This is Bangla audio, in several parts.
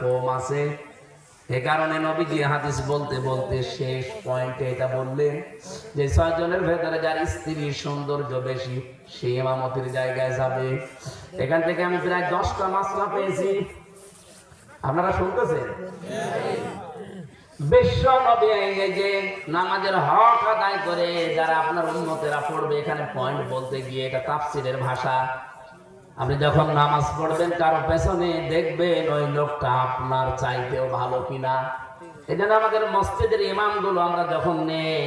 কম আছে। এ কারণে নবীজি হাদিস বলতে বলতে শেষ পয়েন্টে এটা বললেন যে ছয়জনের ভেতরে যার স্ত্রীর সৌন্দর্য বেশি, সে ইমামতির জায়গায় যাবে। এখান থেকে আমি প্রায় দশটা মাসলা পেয়েছি। আপনারা শুনতেছেন? বিশ্ব নবী যে নামাজের হক আদায় করে যারা আপনার উন্নতেরা পড়বে, এখানে পয়েন্ট বলতে গিয়ে এটা তাফসিরের ভাষা। আপনি যখন নামাজ পড়বেন কারও পেছনে দেখবেন ওই লোকটা আপনার চাইতেও ভালো কিনা। এই জন্য আমাদের মসজিদের ইমামগুলো আমরা যখন নেই,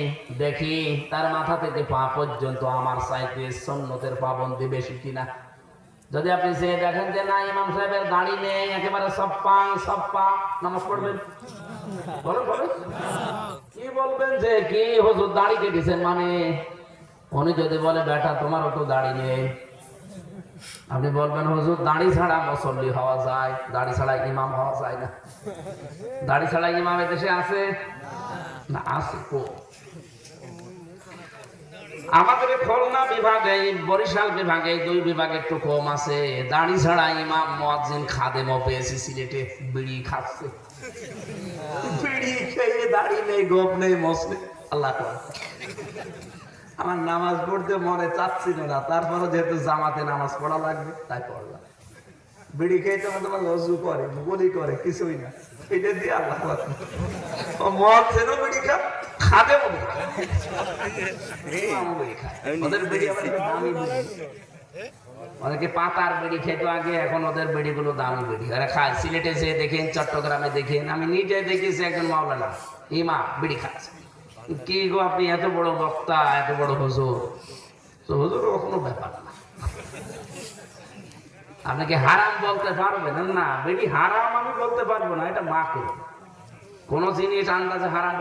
দেখি তার মাথা থেকে পা পর্যন্ত আমার চাইতে সন্ন্যতের পাবন্দি বেশি কিনা। যদি আপনি সে দেখেন যে না, ইমাম সাহেবের দাড়ি নেই, একেবারে সব পা সব পা, নামাজ পড়বেন? কি বলবেন যে কি হুজুর দাড়ি কেটেছেন মানে? উনি যদি বলে, বেটা, তোমারও তো দাড়ি নেই। আপনি বলবেন, হুজুর, দাড়ি ছাড়া মুসল্লি হওয়া যায়, দাড়ি ছাড়া ইমাম হওয়া যায় না। দাড়ি ছাড়া ইমাম দেশে আছে? না, আছে কো আমাদের খুলনা বিভাগে বরিশাল বিভাগে দুই বিভাগে একটু কম আছে। দাড়ি ছাড়া ইমাম মুয়াজ্জিন খাদেমও পেয়েছি, সিলেটে বিড়ি খাচ্ছে। বিড়ি খেয়ে দাড়ি নেই, গোপ নেই মসলে আল্লাহ। আমার নামাজ পড়তে মনে চাচ্ছিল না। তারপরে যেহেতু জামাতে নামাজ পড়া লাগবে তাই পড়লাম। বিড়ি খেয়ে তো তোমার লজু করে বলি করে কিছুই না। এটা দিয়ে আল্লাহ মদ ছিল বিড়ি খা খাবে ওদের বিড়ি দামি বিড়ি অনেকে পাতার বিড়ি খেতো আগে এখন ওদের বিড়িগুলো দামি বিড়ি। ওরা খায় সিলেটে যেয়ে দেখেন চট্টগ্রামে দেখেন। আমি নিজে দেখেছি একজন মাওলানা ইমা বিড়ি খাচ্ছে। কি গো আপনি এত বড় বক্তা, এত বড় হজুর? তো হজুর, কোনো ব্যাপার না। আপনাকে হারাম বলতে পারবেন না বেটি, হারাম আমি বলতে পারব না, এটা মাকে। কোনো জিনিস আন্দাজে হারাম